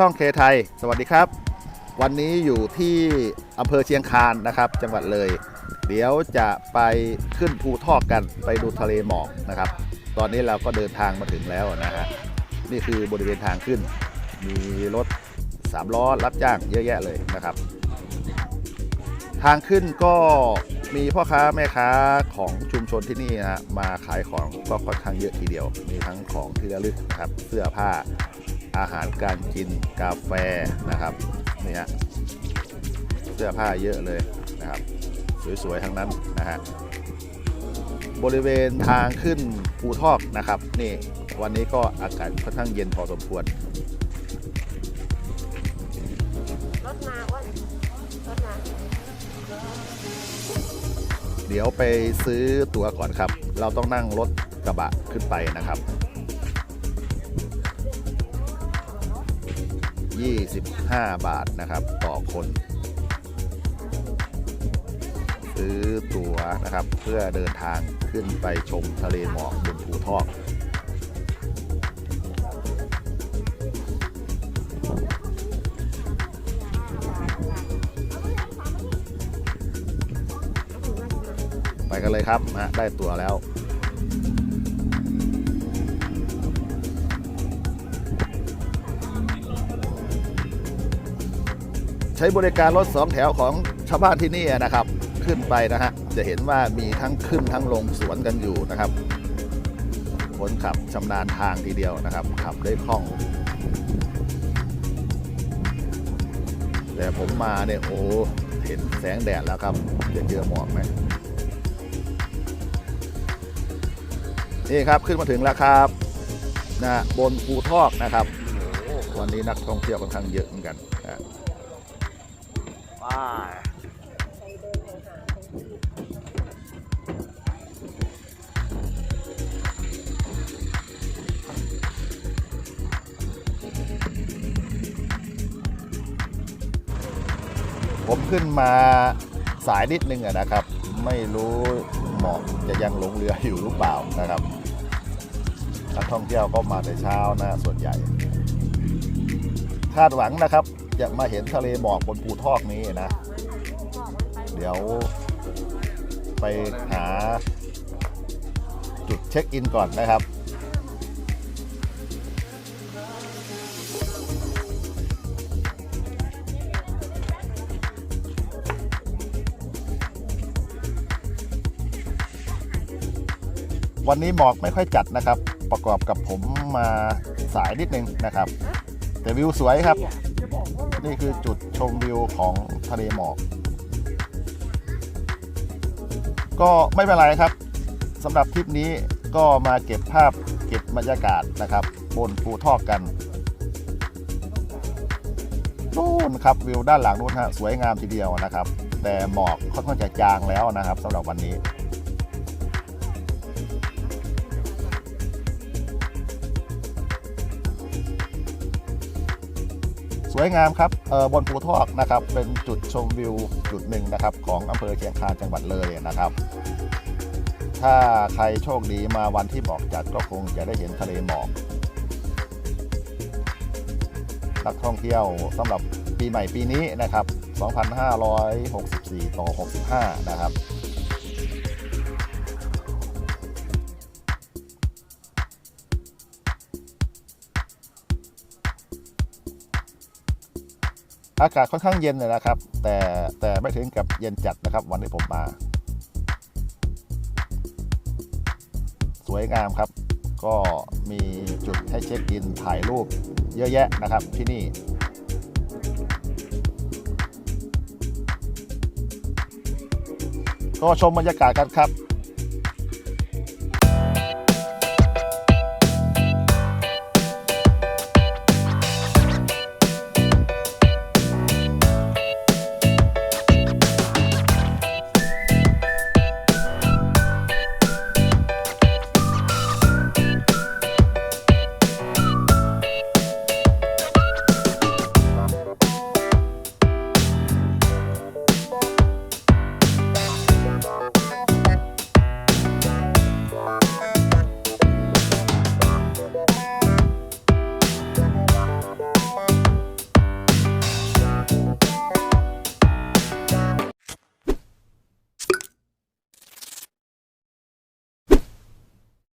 ช่องเคไทย สวัสดีครับ วันนี้อยู่ที่อำเภอเชียงคานนะครับ จังหวัดเลย เดี๋ยวจะไปขึ้นภูทอกกันไปดูทะเลหมอกนะครับ ตอนนี้เราก็เดินทางมาถึงแล้วนะฮะนี่คือบริเวณทางขึ้น มีรถสามล้อรับจ้างเยอะแยะเลยนะครับ ทางขึ้นก็มีพ่อค้าแม่ค้าของชุมชนที่นี่นะมาขายของก็ค่อนข้างเยอะทีเดียว มีทั้งของที่ระลึกนะครับ เสื้อผ้า อาหารการกินกาแฟนะครับนี่ฮะเสื้อผ้าเยอะเลยนะครับสวยๆทั้งนั้นนะฮะบริเวณทางขึ้นภูทอกนะครับนี่วันนี้ก็อากาศค่อนข้างเย็นพอสมควรรถมาอ้วนรถมาเดี๋ยวไปซื้อตั๋วก่อนครับ เราต้องนั่งรถกระบะขึ้นไปนะครับ 25 บาทนะครับต่อคน ซื้อตั๋วนะครับเพื่อเดินทางขึ้นไปชมทะเลหมอกบนภูทอกไปกันเลยครับนะได้ตั๋วแล้ว ใช้บริการรถสองแถวของชาวบ้านที่นี่นะครับ ขึ้นไปนะฮะจะเห็นว่ามีทั้งขึ้นทั้งลงสวนกันอยู่นะครับคนขับชำนาญทางทีเดียวนะครับ ขับได้คล่อง แต่ผมมาเนี่ยโอ้เห็นแสงแดดแล้วครับจะเจอหมอกไหมนี่ครับขึ้นมาถึงแล้วครับนะบนภูทอกนะครับ วันนี้นักท่องเที่ยวค่อนข้างเยอะเหมือนกันนะ ว้าผมขึ้นมาสายนิดนึงอะนะครับ ไม่รู้เหมอกจะยังหลงเรืออยู่หรือเปล่านะครับนักท่องเที่ยวก็มาแต่เช้านะส่วนใหญ่ คาดหวังนะครับ จะมาเห็นทะเลหมอกบนภูทอกนี้นะ เดี๋ยวไปหาจุดเช็คอินก่อนนะครับวันนี้หมอกไม่ค่อยจัดนะครับ ประกอบกับผมมาสายนิดนึงนะครับ แต่วิวสวยครับ นี่คือจุดชมวิวของทะเลหมอก ก็ไม่เป็นไรครับสำหรับทริปนี้ก็มาเก็บภาพเก็บบรรยากาศนะครับ บนภูทอกกันนู่นครับวิวด้านหลังนู้นฮะสวยงามทีเดียวนะครับ แต่หมอกค่อนข้างจะจางแล้วนะครับสำหรับวันนี้ สวยงามครับเออบนภูทอกนะครับเป็นจุดชมวิวจุดหนึ่งนะครับของอำเภอเชียงคานจังหวัดเลยนะครับถ้าใครโชคดีมาวันที่หมอกจัดก็คงจะได้เห็นทะเลหมอก นักท่องเที่ยวสำหรับปีใหม่ปีนี้นะครับ 2564 ต่อ 65 นะครับ อากาศค่อนข้างเย็นเลยนะครับ แต่แต่ไม่ถึงกับเย็นจัดนะครับ วันที่ผมมา สวยงามครับ ก็มีจุดให้เช็คอินถ่ายรูปเยอะแยะนะครับที่นี่ก็ชมบรรยากาศกันครับ